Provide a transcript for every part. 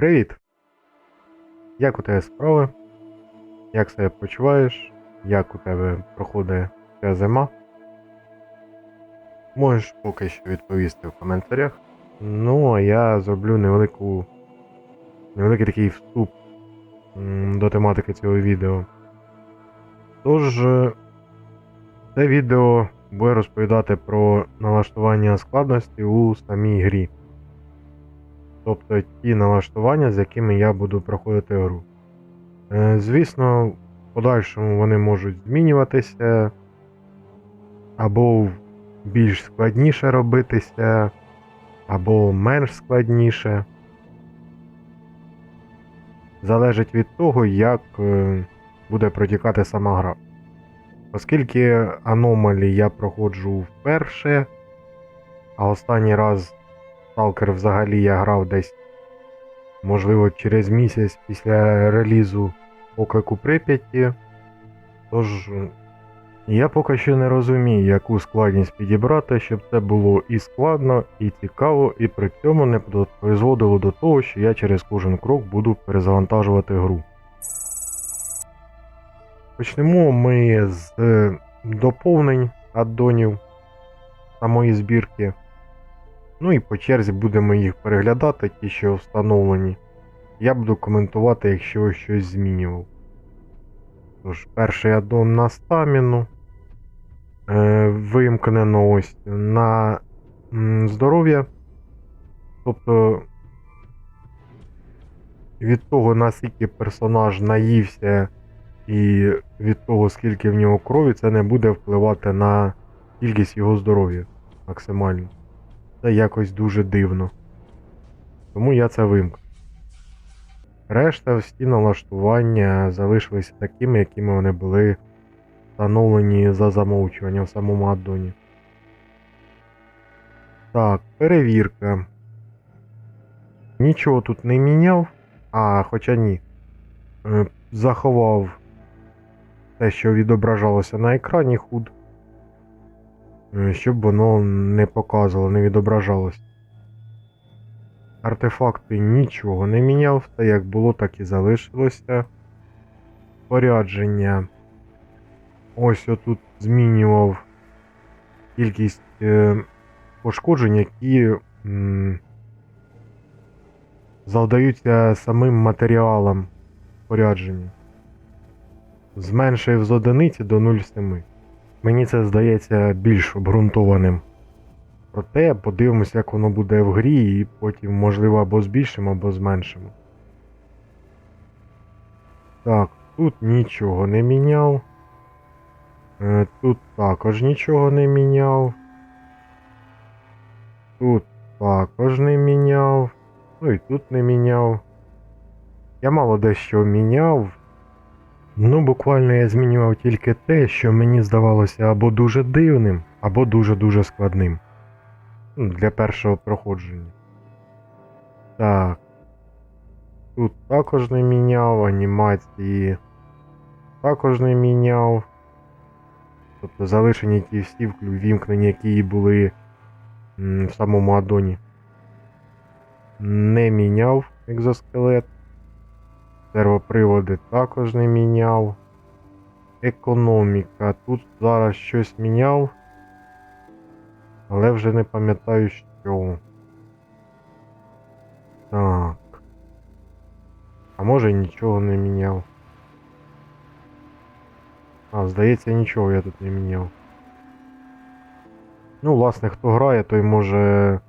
Привіт! Як у тебе справи? Як себе почуваєш? Як у тебе проходить ця зима? Можеш поки що відповісти в коментарях. Ну, а я зроблю невелику. невеликий такий вступ до тематики цього відео. Тож, е, це відео буде розповідати про налаштування складності у самій грі. Тобто ті налаштування, з якими я буду проходити гру. Е, Звісно, в подальшому вони можуть змінюватися, або більш складніше робитися, або менш складніше. Залежить від того, як е, буде протікати сама гра. Оскільки аномалі я проходжу вперше, а останній раз Сталкер взагалі я грав десь, можливо, через місяць після релізу Оклику Прип'яті. Тож я поки що не розумію, яку складність підібрати, щоб це було і складно, і цікаво, і при цьому не призводило до того, що я через кожен крок буду перезавантажувати гру. Почнемо ми з е, доповнень аддонів самої збірки. Ну і по черзі будемо їх переглядати, ті, що встановлені. Я буду коментувати, якщо щось змінював. Тож, перший аддон на стаміну. Е, вимкнено ось на здоров'я. Тобто від того, наскільки персонаж наївся, і від того, скільки в нього крові, це не буде впливати на кількість його здоров'я максимально. Це якось дуже дивно. Тому я це вимкну. Решта всі налаштування залишилися такими, якими вони були встановлені за замовчуванням в самому аддоні. Так, перевірка. Нічого тут не міняв. А, хоча ні. Е, Заховав те, що відображалося на екрані худ. Е, щоб воно не показувало, не відображалось. Артефакти нічого не міняв, все як було, так і залишилося. Порядження. Ось отут змінював кількість е, пошкоджень, які завдаються самим матеріалам порядження. Зменшив з одиниці до 0,7. Мені це здається більш обґрунтованим. Проте подивимося, як воно буде в грі, і потім, можливо, або збільшимо, або зменшимо. Так, тут нічого не міняв. Е, Тут також нічого не міняв. Тут також не міняв. Ну і тут не міняв. Я мало дещо міняв. Ну, буквально я змінював тільки те, що мені здавалося або дуже дивним, або дуже-дуже складним. Ну, Для першого проходження. Так. Тут також не міняв, анімації також не міняв. Тобто залишені ті всі вімкнені, які були в самому аддоні. Не міняв екзоскелет. Сервоприводи також не міняв. Економіка. Тут зараз щось міняв. Але вже не пам'ятаю що. Так. А може нічого не міняв. А, здається, нічого я тут не міняв. Ну, власне, хто грає, той може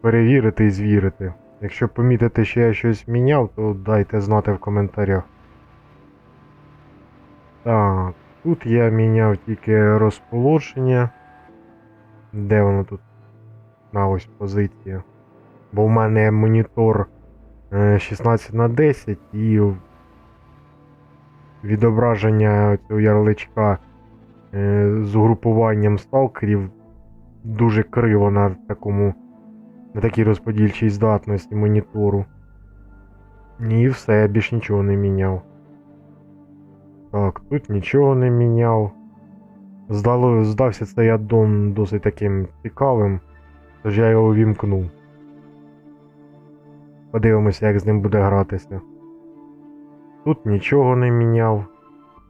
перевірити і звірити. Якщо помітите, що я щось міняв, то дайте знати в коментарях. Так, тут я міняв тільки розположення. Де воно тут? На ось позиція. Бо в мене монітор е, 16 на 10 і відображення цього ярличка е, з угрупуванням сталкерів дуже криво на такому на такій розподільчій здатності монітору. І все, я більш нічого не міняв. Так, тут нічого не міняв. Здало, здався цей аддон досить таким цікавим, тож я його вімкнув. Подивимося, як з ним буде гратися. Тут нічого не міняв.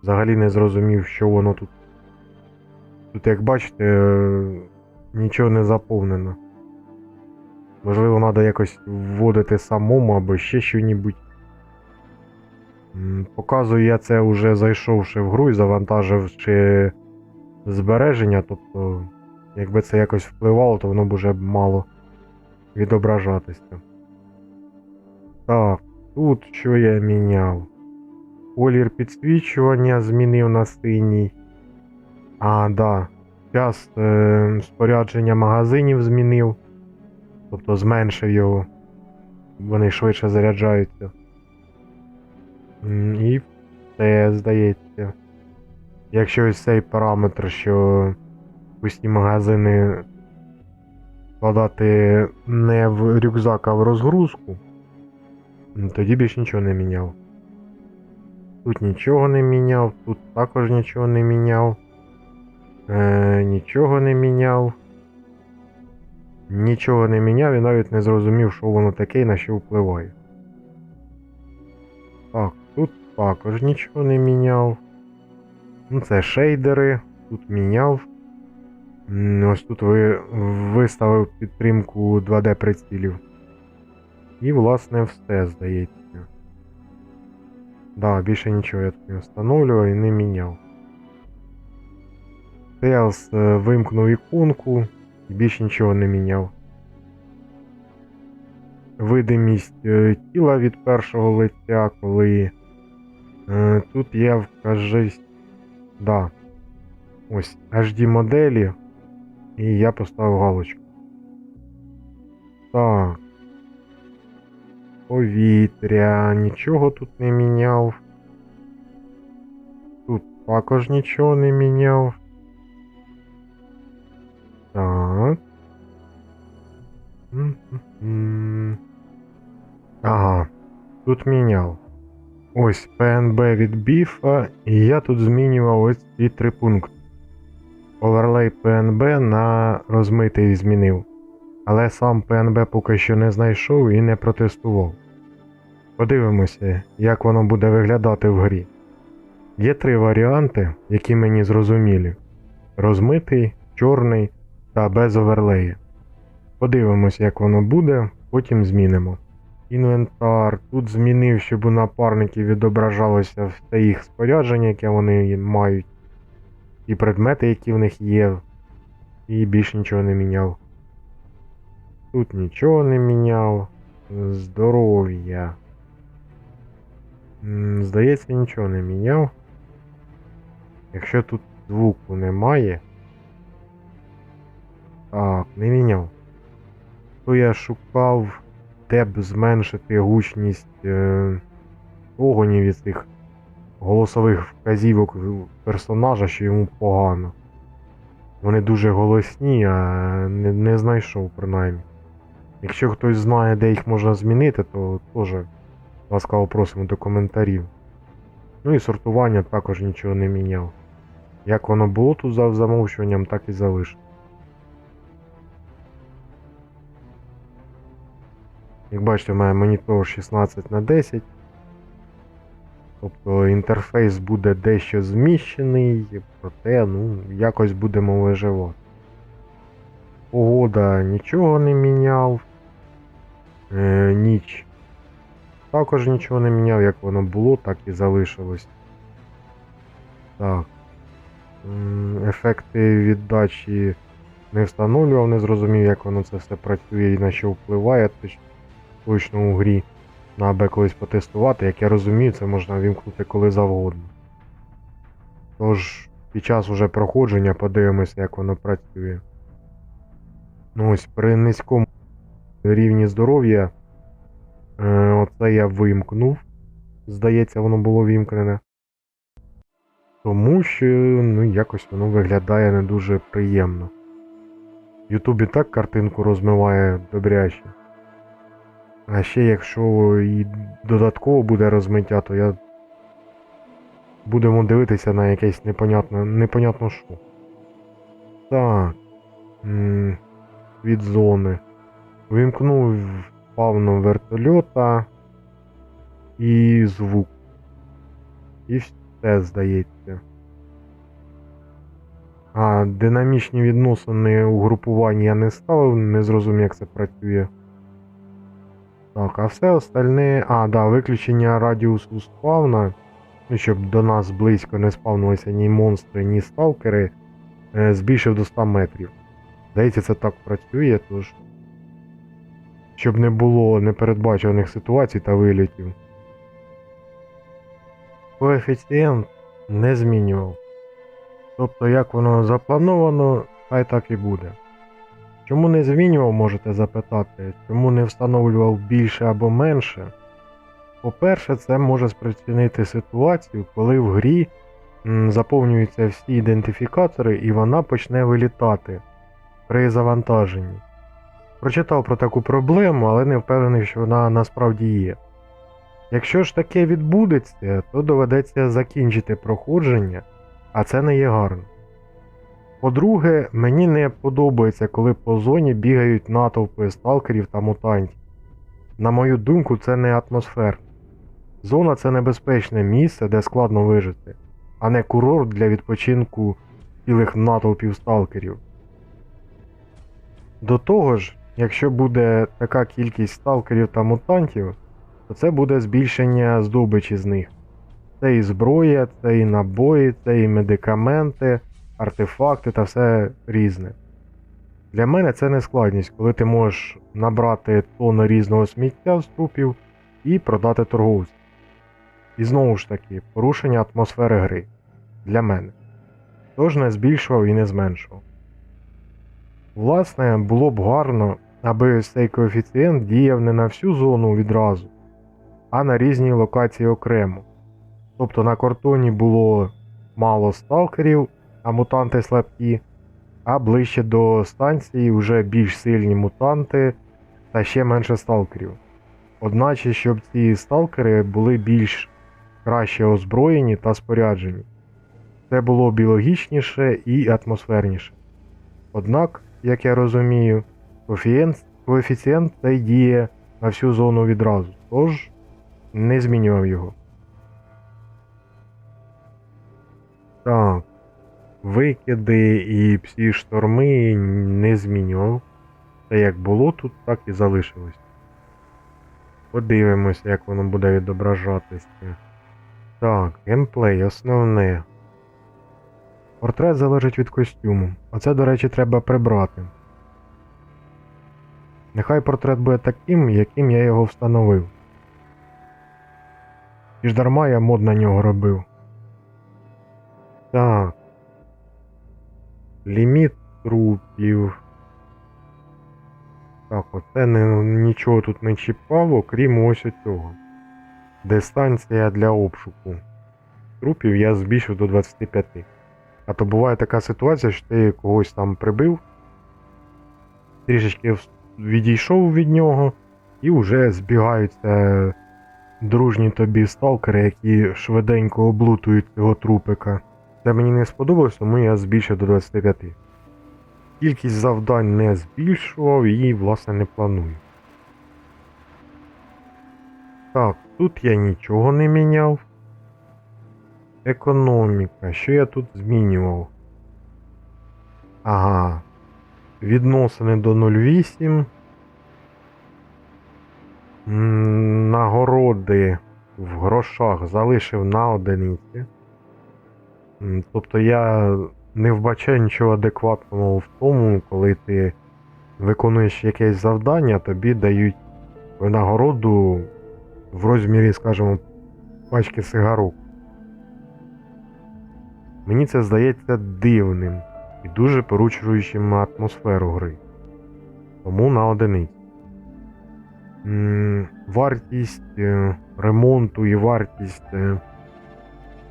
Взагалі не зрозумів, що воно тут. Тут, як бачите, нічого не заповнено. Можливо, треба якось вводити самому або ще що-небудь. Показую я це вже зайшовши в гру і завантаживши збереження, тобто, якби це якось впливало, то воно б уже мало відображатися. Так, тут що я міняв? Колір підсвічування змінив на синій. А, да. Час е, спорядження магазинів змінив. Тобто зменшив його. Вони швидше заряджаються. І все, здається. Якщо ось цей параметр, що пусті магазини складати не в рюкзак, а в розгрузку, тоді більш нічого не міняв. Тут нічого не міняв, тут також нічого не міняв. Е, нічого не міняв. Нічого не міняв і навіть не зрозумів, що воно таке і на що впливає. Так, тут також нічого не міняв. Ну, це шейдери, тут міняв. Ось тут ви виставив підтримку 2D прицілів. І, власне, все здається. Да, більше нічого я тут не встановлював і не міняв. Тейлз е, вимкнув іконку і більше нічого не міняв. Видимість е, тіла від першого лиця, коли е, тут є вкажись. Да. Ось HD моделі. І я поставив галочку. Так. Повітря, нічого тут не міняв. Тут також нічого не міняв. Ага, тут міняв. Ось PNB від біфа, і я тут змінював ось ці три пункти. Оверлей PNB на розмитий змінив. Але сам PNB поки що не знайшов і не протестував. Подивимося, як воно буде виглядати в грі. Є три варіанти, які мені зрозумілі: розмитий, чорний та без оверлея. Подивимось, як воно буде, потім змінимо. Інвентар. Тут змінив, щоб у напарників відображалося все їх спорядження, яке вони мають, і предмети, які в них є, і більше нічого не міняв. Тут нічого не міняв. Здоров'я. Здається, нічого не міняв. Якщо тут звуку немає. Так, не міняв. То я шукав, де б зменшити гучність е, огонів від цих голосових вказівок персонажа, що йому погано. Вони дуже голосні, а не, не знайшов принаймні. Якщо хтось знає, де їх можна змінити, то теж ласкаво просимо до коментарів. Ну і сортування також нічого не міняв. Як воно було тут за замовчуванням, так і залишив. Як бачите, мене монітор 16 на 10. Тобто інтерфейс буде дещо зміщений, проте ну, якось будемо виживати. Погода нічого не міняв. Е, ніч. Також нічого не міняв, як воно було, так і залишилось. Так. Ефекти віддачі не встановлював, не зрозумів, як воно це все працює і на що впливає точ- точно у грі. Треба колись потестувати, як я розумію, це можна вімкнути коли завгодно. Тож, під час уже проходження подивимося, як воно працює. Ну ось при низькому рівні здоров'я е, оце я вимкнув. Здається, воно було вімкнене. Тому що ну, якось воно виглядає не дуже приємно. Ютуб і так картинку розмиває добряче. А ще якщо і додатково буде розмиття, то я будемо дивитися на якесь непонятне, непонятно що. Так. Від зони. Вимкнув спавну вертольота і звук. І все здається. А, динамічні відносини у групуванні я не ставив, не зрозумів, як це працює. Так, а все остальне. А, да, виключення радіусу спавна. Щоб до нас близько не спавнилися ні монстри, ні сталкери. е, Збільшив до 100 метрів. Здається, це так працює, тож. Щоб не було непередбачуваних ситуацій та вилітів. Коефіцієнт не змінював. Тобто, як воно заплановано, хай так і буде. Чому не змінював, можете запитати, чому не встановлював більше або менше? По-перше, це може спричинити ситуацію, коли в грі заповнюються всі ідентифікатори і вона почне вилітати при завантаженні. Прочитав про таку проблему, але не впевнений, що вона насправді є. Якщо ж таке відбудеться, то доведеться закінчити проходження, а це не є гарно. По-друге, мені не подобається, коли по зоні бігають натовпи сталкерів та мутантів. На мою думку, це не атмосфер. Зона це небезпечне місце, де складно вижити, а не курорт для відпочинку цілих натовпів сталкерів. До того ж, якщо буде така кількість сталкерів та мутантів, то це буде збільшення здобичі з них. Це і зброя, це і набої, це і медикаменти, артефакти та все різне. Для мене це не складність, коли ти можеш набрати тонну різного сміття з трупів і продати торговцю. І знову ж таки, порушення атмосфери гри для мене. Тож не збільшував і не зменшував. Власне, було б гарно, аби цей коефіцієнт діяв не на всю зону відразу, а на різні локації окремо. Тобто на кортоні було мало сталкерів, а мутанти слабкі, а ближче до станції вже більш сильні мутанти та ще менше сталкерів. Одначе, щоб ці сталкери були більш краще озброєні та споряджені. Це було б і атмосферніше. Однак, як я розумію, коефіцієнт цей діє на всю зону відразу, тож не змінював його. Так. Викиди і всі шторми не змінював. Це як було тут, так і залишилось. Подивимося, як воно буде відображатися. Так, геймплей, основне. Портрет залежить від костюму. Оце, до речі, треба прибрати. Нехай портрет буде таким, яким я його встановив. І ж дарма я мод на нього робив. Так. Ліміт трупів. Так, оце не, нічого тут не чіпав, окрім ось цього. Дистанція для обшуку. Трупів я збільшив до 25. А то буває така ситуація, що ти когось там прибив, трішечки відійшов від нього, і вже збігаються дружні тобі сталкери, які швиденько облутують цього трупика. Це мені не сподобалось, тому я збільшив до 25. Кількість завдань не збільшував і, власне, не планую. Так, тут я нічого не міняв. Економіка. Що я тут змінював? Ага. Відносини до 0,8. Нагороди в грошах залишив на одиниці. Тобто я не вбачаю нічого адекватного в тому, коли ти виконуєш якесь завдання, тобі дають винагороду в розмірі, скажімо, пачки сигарок. Мені це здається дивним і дуже порушуючим атмосферу гри. Тому на одиниці. Вартість е, ремонту і вартість е,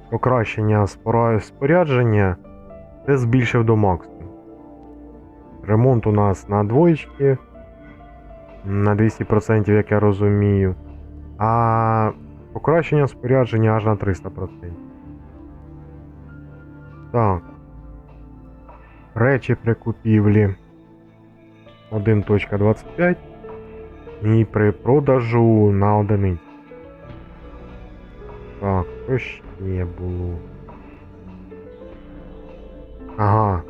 покращення спорядження це збільшив до максимуму. Ремонт у нас на двоєчки, на 200%, як я розумію. А покращення спорядження аж на 300%. Так. Речі при купівлі 1.25. і при продажу на одиницю. Так, що ще було? Ага.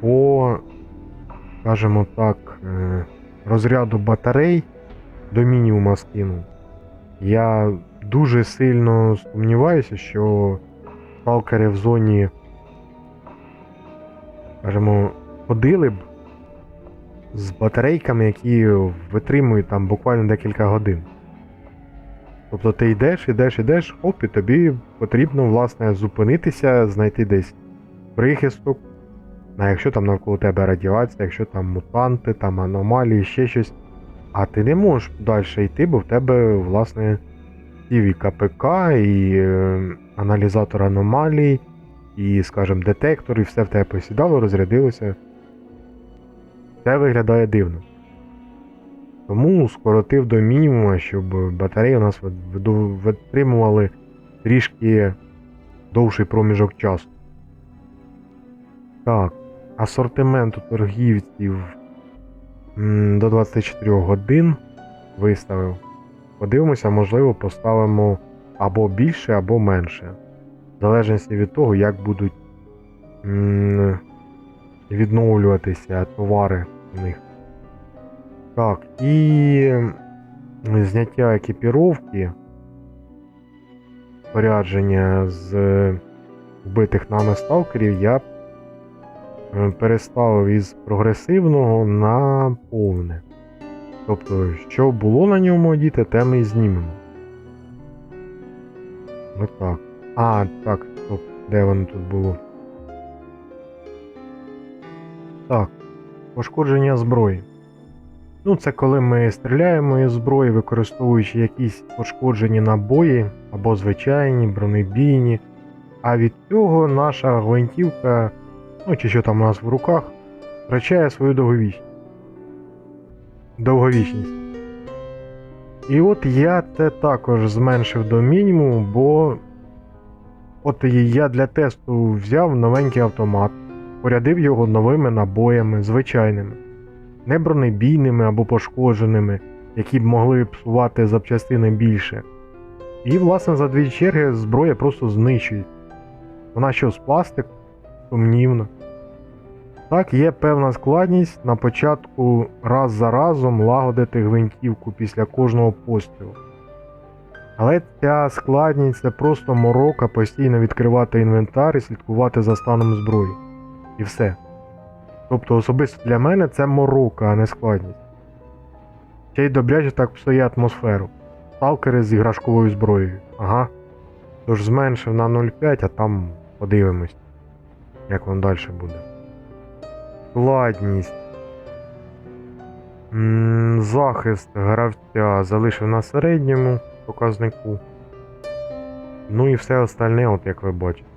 По, скажімо так, е, розряду батарей до мінімума скину. Я дуже сильно сумніваюся, що сталкери в зоні, скажімо, ходили б з батарейками, які витримують там буквально декілька годин. Тобто ти йдеш, йдеш, йдеш, оп, і тобі потрібно, власне, зупинитися, знайти десь прихисток. А якщо там навколо тебе радіація, якщо там мутанти, там аномалії, ще щось. А ти не можеш далі йти, бо в тебе, власне, і КПК, і е, аналізатор аномалій, і, скажімо, детектор, і все в тебе посідало, розрядилося. Це виглядає дивно. Тому скоротив до мінімуму, щоб батареї у нас витримували трішки довший проміжок часу. Так, асортимент у торгівців до 24 годин виставив. Подивимося, можливо, поставимо або більше, або менше. В залежності від того, як будуть відновлюватися товари у них. Так, і зняття екіпіровки, спорядження з вбитих нами сталкерів я е, переставив із прогресивного на повне. Тобто, що було на ньому одіти, те ми і знімемо. Отак. А, так, стоп, де воно тут було? Так, пошкодження зброї. Ну, це коли ми стріляємо із зброї, використовуючи якісь пошкоджені набої або звичайні, бронебійні. А від цього наша гвинтівка, ну чи що там у нас в руках, втрачає свою довговічність. Довговічність. І от я це також зменшив до мінімуму, бо от я для тесту взяв новенький автомат, порядив його новими набоями, звичайними не бронебійними або пошкодженими, які б могли псувати запчастини більше. І, власне, за дві черги зброя просто знищує. Вона що з пластик? Сумнівно. Так, є певна складність на початку раз за разом лагодити гвинтівку після кожного пострілу. Але ця складність це просто морока постійно відкривати інвентар і слідкувати за станом зброї. І все. Тобто особисто для мене це морока, а не складність. Ще й добряче так псує атмосферу. Сталкери з іграшковою зброєю. Ага. Тож зменшив на 0,5, а там подивимось, як воно далі буде. Складність. Захист гравця залишив на середньому показнику. Ну і все остальне, от як ви бачите.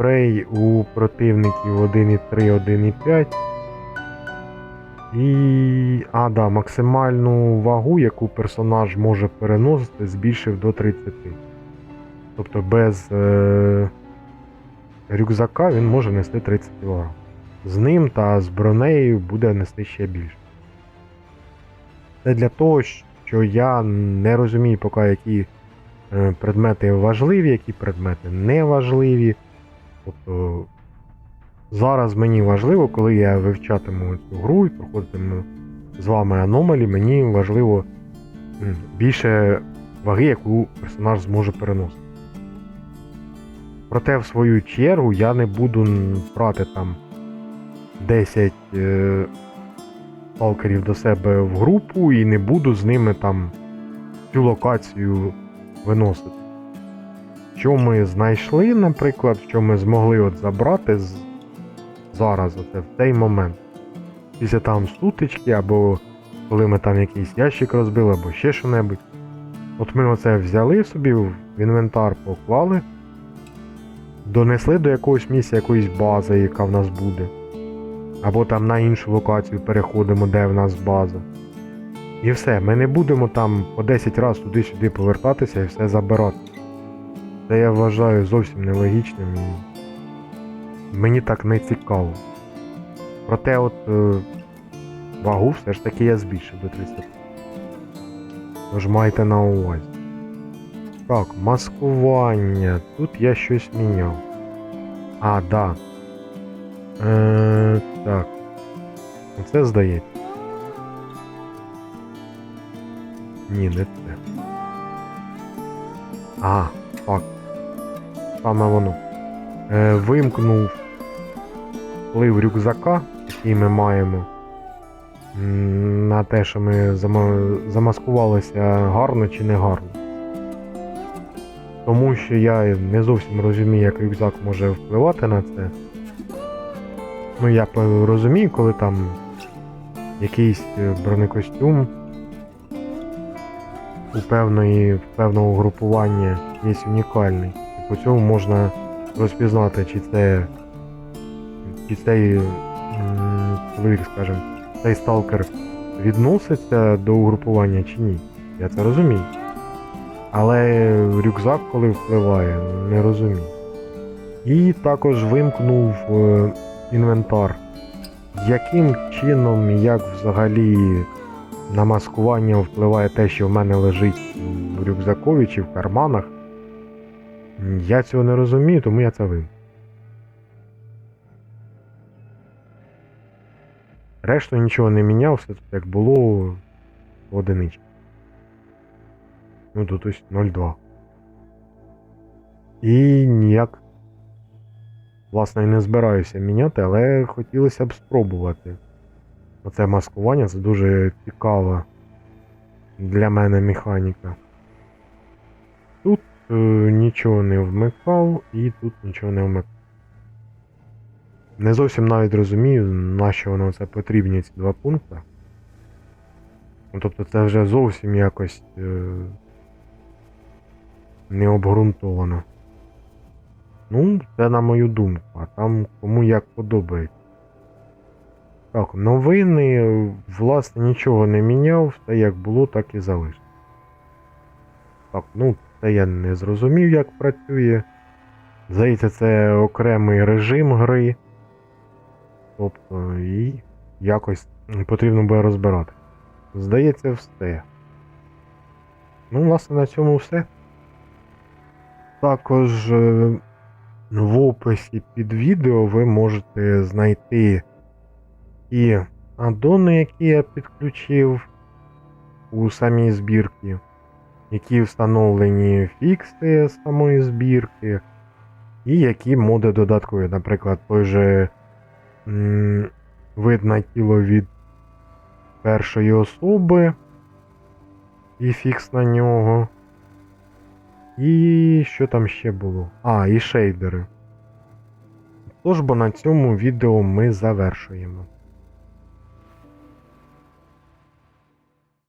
Спрей у противників 1,3, 1,5. І. А, да, максимальну вагу, яку персонаж може переносити, збільшив до 30. Тобто без е... рюкзака він може нести 30 кг. З ним та з бронею буде нести ще більше. Це для того, що я не розумію поки, які е, предмети важливі, які предмети не важливі. Тобто зараз мені важливо, коли я вивчатиму цю гру і проходитиму з вами аномалі, мені важливо більше ваги, яку персонаж зможе переносити. Проте, в свою чергу, я не буду брати там 10 е, до себе в групу і не буду з ними там цю локацію виносити що ми знайшли, наприклад, що ми змогли от забрати з... зараз, оце, в цей момент. Після там сутички, або коли ми там якийсь ящик розбили, або ще що-небудь. От ми оце взяли собі в інвентар, поклали, донесли до якогось місця якоїсь бази, яка в нас буде. Або там на іншу локацію переходимо, де в нас база. І все, ми не будемо там по 10 разів туди-сюди повертатися і все забирати. Це я вважаю зовсім нелогічним і мені так не цікаво. Проте от е, вагу все ж таки я збільшив до 300. Тож майте на увазі. Так, маскування. Тут я щось міняв. А, да. Е, так. Це здається. Ні, не це. А, факт. Саме воно. Е, вимкнув вплив рюкзака, який ми маємо. На те, що ми замаскувалися гарно чи не гарно. Тому що я не зовсім розумію, як рюкзак може впливати на це. Ну, я розумію, коли там якийсь е, бронекостюм у певної, певного групування є унікальний. По цьому можна розпізнати, чи це чи цей м, чоловік, скажімо, цей сталкер відноситься до угрупування чи ні. Я це розумію. Але рюкзак, коли впливає, не розумію. І також вимкнув е, інвентар. Яким чином, як взагалі на маскування впливає те, що в мене лежить в рюкзакові чи в карманах, я цього не розумію, тому я це вимкнув. Решту нічого не міняв, все тут як було одинички. Ну тут ось 0,2. І ніяк. Власне, і не збираюся міняти, але хотілося б спробувати. Оце маскування це дуже цікава для мене механіка. Тут нічого не вмикав і тут нічого не вмикав. Не зовсім навіть розумію, на що воно це потрібні ці два пункти. Ну, тобто це вже зовсім якось е, не обґрунтовано. Ну, це на мою думку, а там кому як подобається. Так, новини, власне, нічого не міняв, все як було, так і залишив. Так, ну, це я не зрозумів, як працює. Здається, це окремий режим гри. Тобто, і якось потрібно буде розбирати. Здається, все. Ну, власне, на цьому все. Також е, в описі під відео ви можете знайти і аддони, які я підключив у самій збірці, які встановлені фікси самої збірки, і які моди додаткові, наприклад, той же м, вид на тіло від першої особи і фікс на нього. І що там ще було? А, і шейдери. Тож бо на цьому відео ми завершуємо.